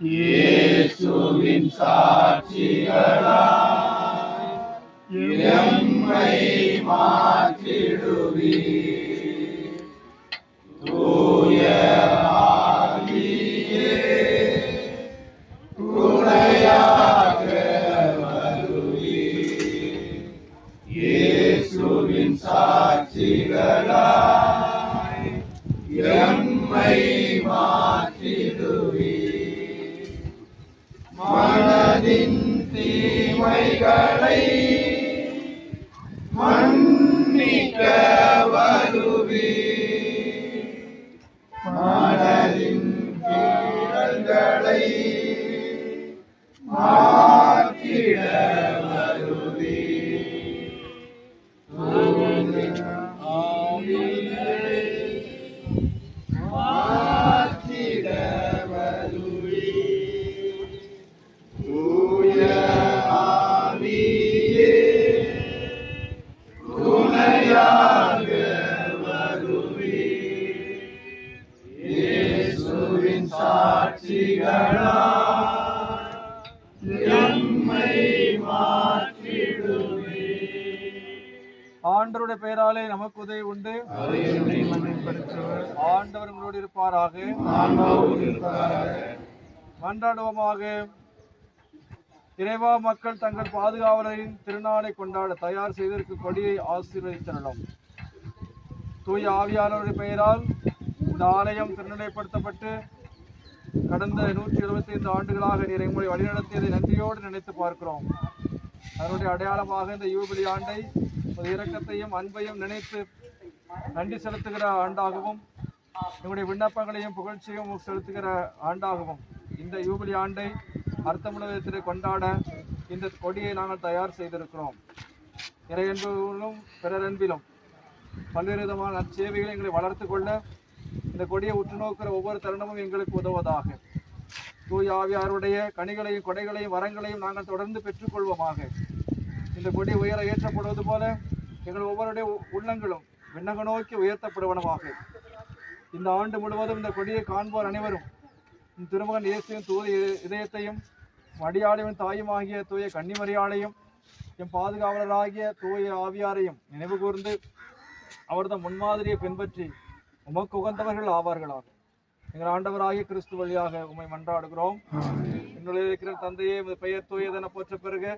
இயேசுவின் சாட்சிகளா எம்மை மாற்றிடுவி தூய ஆவியே துணையாக வருவி இயேசுவின் சாட்சிகளா எம்மை மாற்றிடுவி மனதின் தீமைகளை மன்னிக்க எம்மை மாற்றிடுவே ஆண்டவருடைய பெயராலே நமக்கு உதவி உண்டு. ஆண்டவர் உங்களோடு இருப்பாராக. மன்றாடுவோமாக. இறைவா மக்கள் தங்கள் பாதுகாவலரின் திருநாளை கொண்டாட தயார் செய்திருக்கும் கொடியை ஆசீர்வதித்தரலாம் தூய ஆவியாளருடைய பெயரால் இந்த ஆலயம் திருநிலைப்படுத்தப்பட்டு கடந்த நூற்றி எழுபத்தி ஐந்து ஆண்டுகளாக நீர் எங்களை வழிநடத்தியதை நன்றியோடு நினைத்து பார்க்கிறோம். அதனுடைய அடையாளமாக இந்த யூபிலி ஆண்டை ஒரு இரக்கத்தையும் அன்பையும் நினைத்து நன்றி செலுத்துகிற ஆண்டாகவும் எங்களுடைய விண்ணப்பங்களையும் புகழ்ச்சியும் செலுத்துகிற ஆண்டாகவும் இந்த யூபிலி ஆண்டை அர்த்தமுள்ள விதத்தில் கொண்டாட இந்த கொடியை நாங்கள் தயார் செய்திருக்கிறோம். இறையன்பிலும் பிறரன்பிலும் பல்வேறு விதமான நற்சேவைகளை எங்களை வளர்த்து கொள்ள இந்த கொடியை உற்று நோக்கிற ஒவ்வொரு தருணமும் எங்களுக்கு உதவுவதாக. தூயாவியாருடைய கனிகளையும் கொடைகளையும் வரங்களையும் நாங்கள் தொடர்ந்து பெற்றுக்கொள்வோமாக. இந்த கொடி உயர ஏற்றப்படுவது போல எங்கள் ஒவ்வொருடைய உள்ளங்களும் விண்ணக நோக்கி உயர்த்தப்படுவனமாக இந்த ஆண்டு முழுவதும் இந்த கொடியை காண்போர் அனைவரும். திருமகன் இயேசுவின் தூய இதயத்தையும் மடியாளையும் தாயுமாகிய தூய கன்னிமரியாளையும் எம் பாதுகாவலராகிய தூய ஆவியாரையும் நினைவு கூர்ந்து அவர்தம் முன்மாதிரியை பின்பற்றி உமக்கு உகந்தவர்கள் ஆவார்களாக. எங்கள் ஆண்டவராகிய கிறிஸ்து வழியாக உம்மை மன்றாடுகிறோம். என்னுடைய இருக்கிற தந்தையே பெயர் தூயதென போற்ற பிறகு.